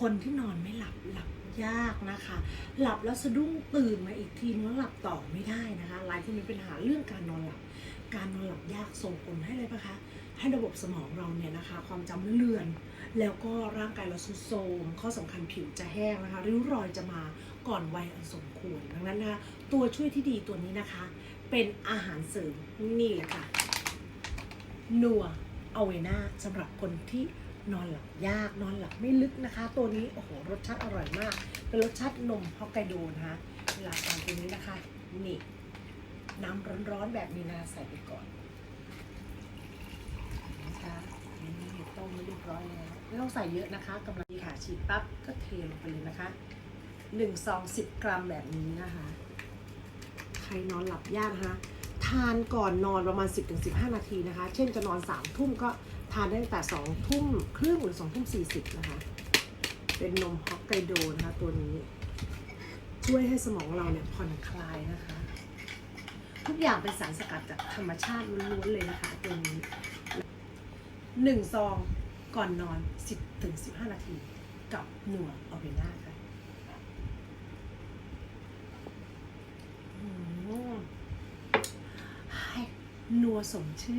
คนที่นอนไม่หลับหลับยากนะคะ หลับแล้วสะดุ้งตื่นมาอีกทีแล้วหลับต่อไม่ได้นะคะหลายคนมีปัญหาเรื่องการนอนหลับ การนอนหลับยากส่งผลให้อะไรปะคะให้ระบบสมองเราเนี่ยนะคะ ความจำเลือน แล้วก็ร่างกายเราสุดโทมข้อสำคัญผิวจะแห้งนะคะ ริ้วรอยจะมาก่อนวัยอันสมควรดังนั้นนะคะตัวช่วยที่ดีตัวนี้นะคะ เป็นอาหารเสริมนี่แหละค่ะนัวเอาเวน่าสำหรับคนที่ นอนหลับยากนอนหลับไม่ลึกนะคะ ตัวนี้โอ้โหรสชาติอร่อยมาก เป็นรสชาตินมฮอกไกโดนะคะเวลาทานตัวนี้นะคะนี่น้ำร้อนๆแบบนี้นะใส่ไปก่อนนะคะนี่ต้มไม่เรียบร้อยแล้วไม่ต้องใส่เยอะนะคะกำลังดีค่ะฉีดปั๊บก็เทลงไปเลยนะคะหนึ่งซองสิบกรัมแบบนี้นะคะ ใครนอนหลับยากนะคะทานก่อนนอนประมาณ 10-15 นาทีนะคะ เช่นจะนอน3ทุ่มก็ ทานได้ตั้งแต่2ทุ่มครึ่งหรือ2ทุ่ม40นะคะ เป็นนมฮอกไกโดนะคะตัวนี้ ช่วยให้สมองเราเนี่ยผ่อนคลายนะคะ ทุกอย่างเป็นสารสกัดจากธรรมชาติล้วนๆเลยนะคะตัวนี้หนึ่งซองก่อนนอน 10-15 นาทีกับหนัวออเวน่าค่ะอืมให้นัวสมชื่อ